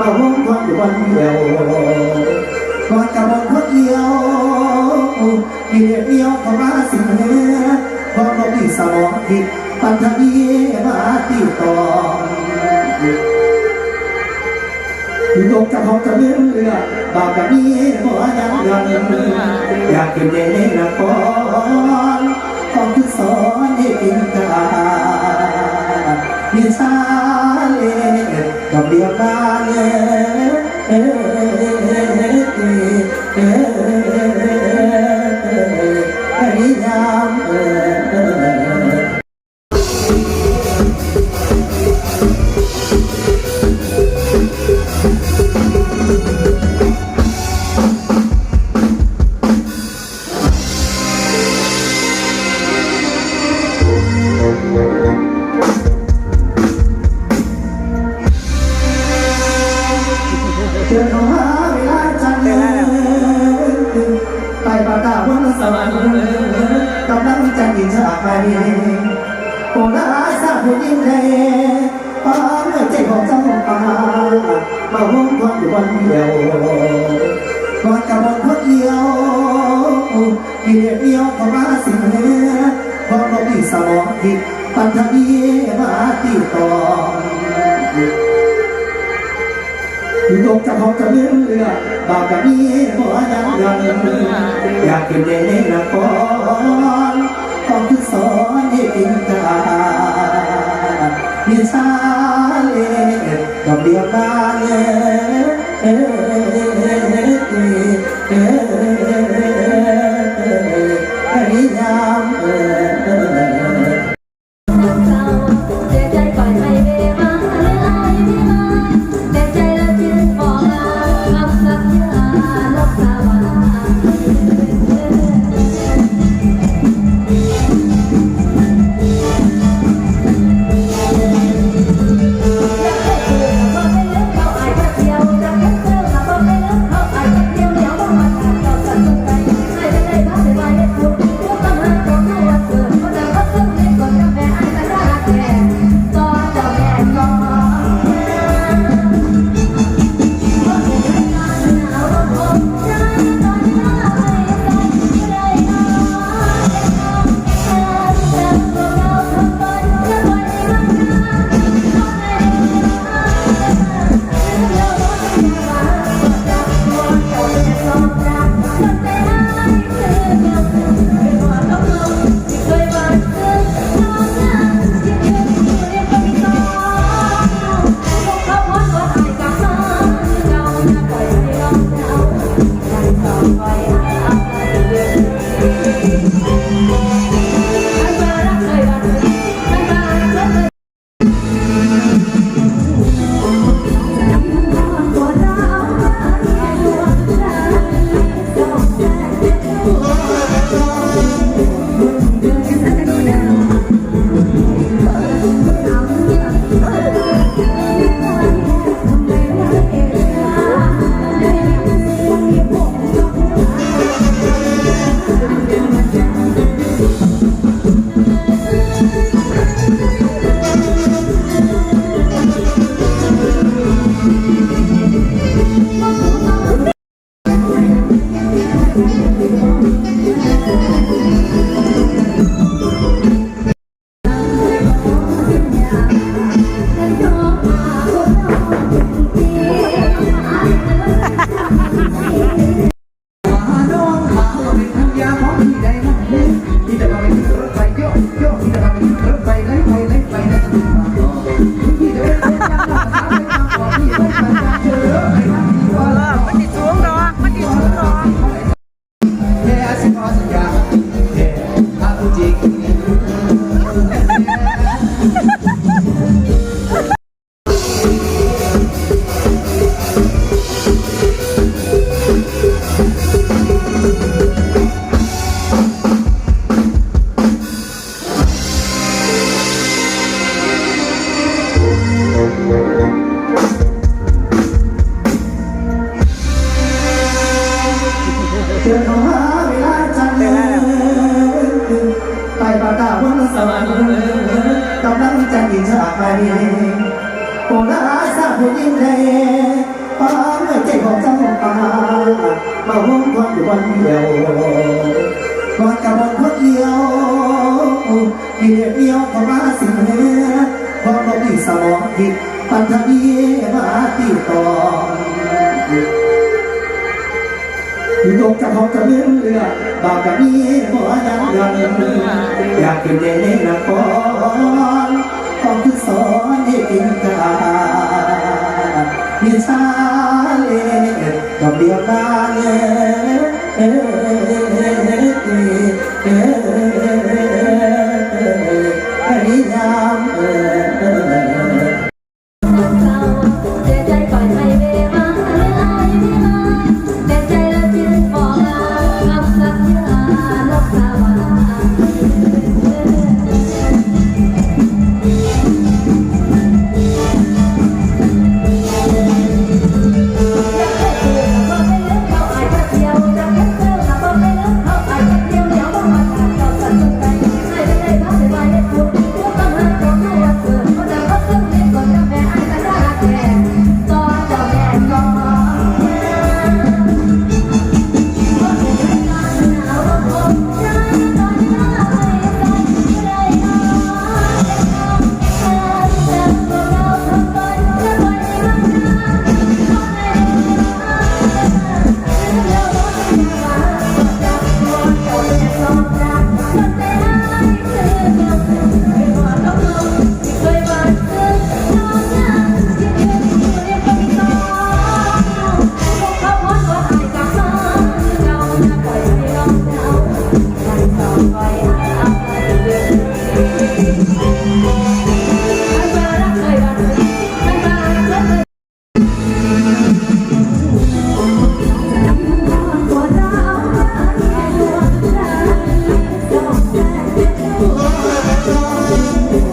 มาห้องความอยู่วันเดียวก่อนจะบอกคนเดียวมีเดียวเดียวเข้ามาสิเนื้อพอเราดีสมองผิดปัญหาดีมาตีต่อยกจะพองจะเลื่อนเรือบอกกับนี้หัวยังยังอยากกินเดนละครของคือสอนให้กินกามีชา ดอกเดียวบานเลย ปประกาวันสวรรค์กำลังจะยินฉากไปโปรดอาสาผู้ยิ่งใหญ่ฟ้าเมื่อใจของเจ้าป่ามาห้องความอยู่วันเดียวก่อนจะบอกคนเดียวมีเดียวเดียวเข้ามาสิ่งเนื้อพอเรามีสมองผิดปัญหาดีมาตีต่อ ยกจะพองจะเลื่อนเรือบอกกับนี้บ่ยังยังอยากกินเดนละครของคือสอนให้กินกามีชาเล่ดอกเดียวกัน โอลาสาผู้ยิ่งใหญ่ความใจของเจ้าป่ามาห้องคนอยู่วันเดียวก่อนกับวันคนเดียวมีเดียวเดียวก็มาสิเนื้อพอเราอีสมองผิดปัญหาดีมาตีต่อยกจะเขาจะเลื่อนเรือบาปกับนี้หัวยังยันอยากกินเดนนะก่อนต้องคือส ตินกานิสาเลดอกเดียวกันเอ เ